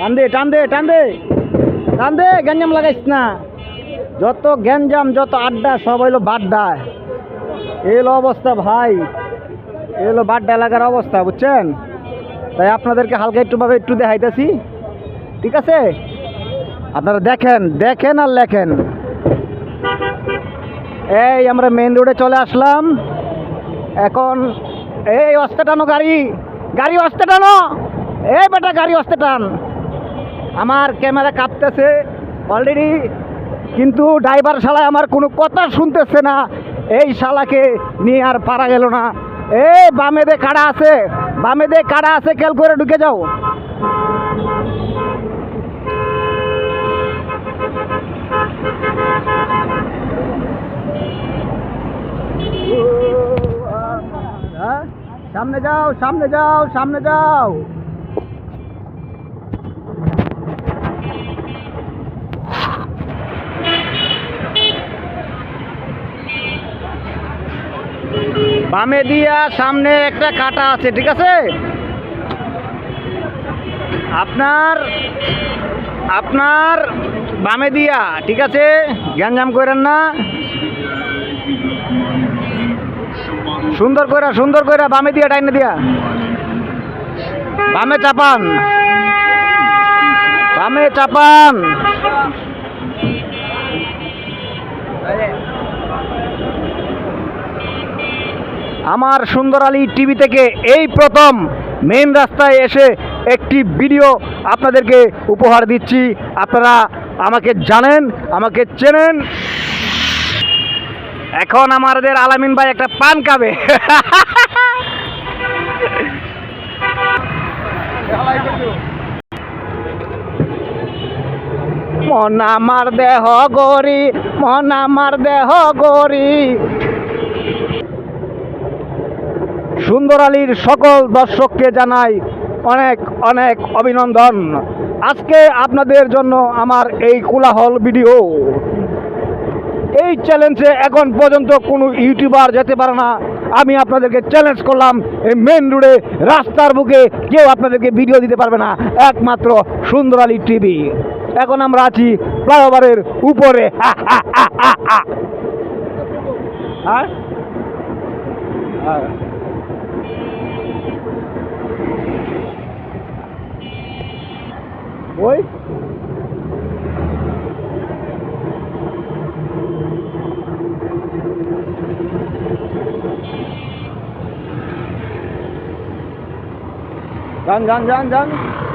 টান দে টান দে টান দে। টান দে, গ্যাঞ্জাম লাগাইস না। যত গ্যাঞ্জাম, যত আড্ডা, সব হইল বাড্ডায়। এলো অবস্থা ভাই। এলো বাড্ডা এলাকার অবস্থা, বুঝছেন? তাই আপনাদেরকে হালকা একটু ভাবে একটু দেখাইতেছি। ঠিক আছে? আপনারা দেখেন দেখেন আর লেখেন। এই আমরা মেন রোডে চলে আসলাম। এখন, এই অস্তে টানো গাড়ি। গাড়ি অস্তে টানো। এই বেটা গাড়ি অস্তে টান। আমার ক্যামেরা কাঁপতেছে অলরেডি, কিন্তু ড্রাইভার শালায় আমার কোনো কথা শুনতেছে না। এই শালাকে নিয়ে আর পারা গেল না। এ বামে দে কাড়া আছে, বামে দে কাড়া আছে, খেল করে ঢুকে যাও? সামনে যাও সামনে যাও সামনে যাও। বামে দিয়া সামনে একটা কাটা আছে, ঠিক আছে? আপনার আপনার বামে দিয়া, ঠিক আছে? গ্যাঞ্জাম করেন না। সুন্দর কইরা সুন্দর কইরা বামে দিয়া, ডাইনে দিয়া। বামে চাপান। বামে চাপান। আমার সুন্দর আলী টিভি থেকে এই প্রথম মেন রাস্তায় এসে একটি ভিডিও আপনাদেরকে উপহার দিচ্ছি। আপনারা আমাকে জানেন, আমাকে চেনেন। এখন আমাদের আলামিন ভাই একটা পান খাবে। মন আমার দেহ গরি মন আমার দেহ গরি সুন্দর আলীর সকল দর্শককে জানাই অনেক অনেক অভিনন্দন। আজকে আপনাদের জন্য আমার এই কোলাহল ভিডিও। এই চ্যালেঞ্জে এখন পর্যন্ত কোনো ইউটিউবার যেতে পারে না। আমি আপনাদেরকে চ্যালেঞ্জ করলাম, এই মেন রোডে রাস্তার বুকে কেউ আপনাদেরকে ভিডিও দিতে পারবে না। একমাত্র সুন্দর আলী টিভি। এখন আমরা আছি ফ্লাইওভারের উপরে। হ্যাঁ। Oi? Done, done, done, done.